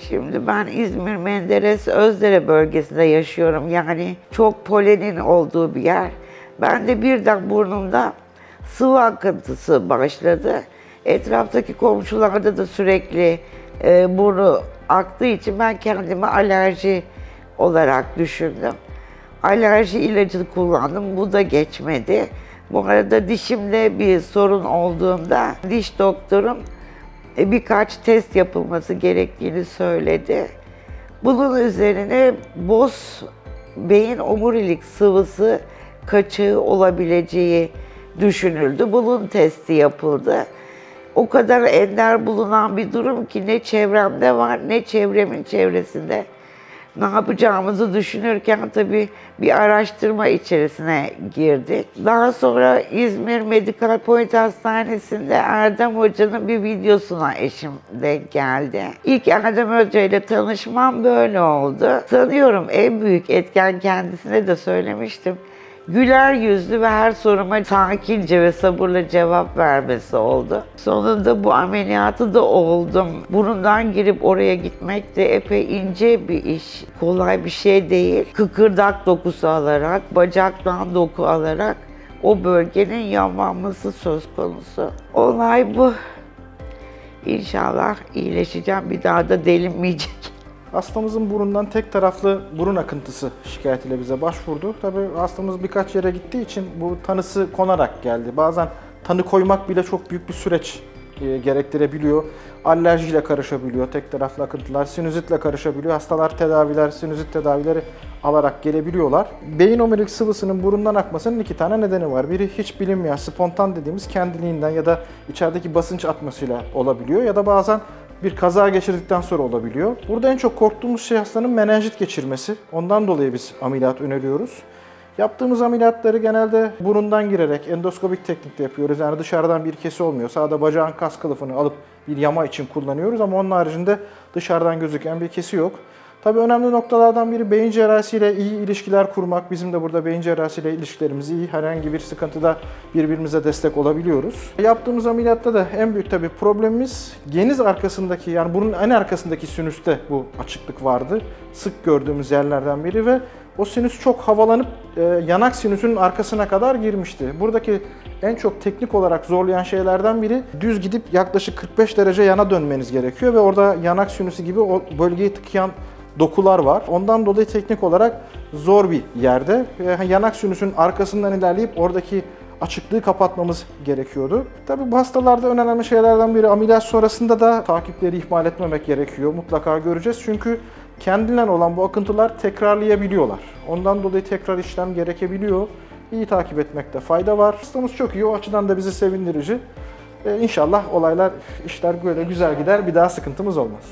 Şimdi ben İzmir Menderes Özdere bölgesinde yaşıyorum. Yani çok polenin olduğu bir yer. Ben de birden burnumda sıvı akıntısı başladı. Etraftaki komşularda da sürekli e, burnu aktığı için ben kendimi alerji olarak düşündüm. Alerji ilacı kullandım. Bu da geçmedi. Bu arada dişimde bir sorun olduğunda diş doktorum birkaç test yapılması gerektiğini söyledi. Bunun üzerine boz beyin omurilik sıvısı kaçığı olabileceği düşünüldü. Bunun testi yapıldı. O kadar ender bulunan bir durum ki ne çevremde var ne çevremin çevresinde. Ne yapacağımızı düşünürken tabii bir araştırma içerisine girdik. Daha sonra İzmir Medical Point Hastanesi'nde Erdem Hoca'nın bir videosuna eşim denk geldi. İlk Erdem Hoca ile tanışmam böyle oldu. Sanıyorum en büyük etken kendisine de söylemiştim. Güler yüzlü ve her soruma sakince ve sabırla cevap vermesi oldu. Sonunda bu ameliyatı da oldum. Burundan girip oraya gitmek de epey ince bir iş. Kolay bir şey değil. Kıkırdak dokusu alarak, bacaktan doku alarak o bölgenin yanmanması söz konusu. Olay bu. İnşallah iyileşeceğim. Bir daha da delinmeyecek. Hastamızın burundan tek taraflı burun akıntısı şikayetiyle bize başvurdu. Tabii hastamız birkaç yere gittiği için bu tanısı konarak geldi. Bazen tanı koymak bile çok büyük bir süreç e, gerektirebiliyor. Alerjiyle karışabiliyor, tek taraflı akıntılar, sinüzitle karışabiliyor. Hastalar tedaviler, sinüzit tedavileri alarak gelebiliyorlar. Beyin omurilik sıvısının burundan akmasının iki tane nedeni var. Biri hiç bilinmeyen, spontan dediğimiz kendiliğinden ya da içerideki basınç atmasıyla olabiliyor ya da bazen bir kaza geçirdikten sonra olabiliyor. Burada en çok korktuğumuz şey hastanın menenjit geçirmesi. Ondan dolayı biz ameliyat öneriyoruz. Yaptığımız ameliyatları genelde burundan girerek endoskopik teknikte yapıyoruz. Yani dışarıdan bir kesi olmuyor. Sağda bacağın kas kılıfını alıp bir yama için kullanıyoruz ama onun haricinde dışarıdan gözüken bir kesi yok. Tabii önemli noktalardan biri beyin cerrahisiyle iyi ilişkiler kurmak. Bizim de burada beyin cerrahisiyle ilişkilerimiz iyi. Herhangi bir sıkıntıda birbirimize destek olabiliyoruz. Yaptığımız ameliyatta da en büyük tabii problemimiz geniz arkasındaki yani bunun en arkasındaki sinüste bu açıklık vardı. Sık gördüğümüz yerlerden biri ve o sinüs çok havalanıp e, yanak sinüsünün arkasına kadar girmişti. Buradaki en çok teknik olarak zorlayan şeylerden biri düz gidip yaklaşık 45 derece yana dönmeniz gerekiyor ve orada yanak sinüsü gibi o bölgeyi tıkayan dokular var. Ondan dolayı teknik olarak zor bir yerde. E, Yanak sinüsünün arkasından ilerleyip oradaki açıklığı kapatmamız gerekiyordu. Tabii bu hastalarda önemli şeylerden biri ameliyat sonrasında da takipleri ihmal etmemek gerekiyor. Mutlaka göreceğiz çünkü kendinden olan bu akıntılar tekrarlayabiliyorlar. Ondan dolayı tekrar işlem gerekebiliyor. İyi takip etmekte fayda var. Hastamız çok iyi. O açıdan da bizi sevindirici. Ee, inşallah olaylar, işler böyle güzel gider. Bir daha sıkıntımız olmaz.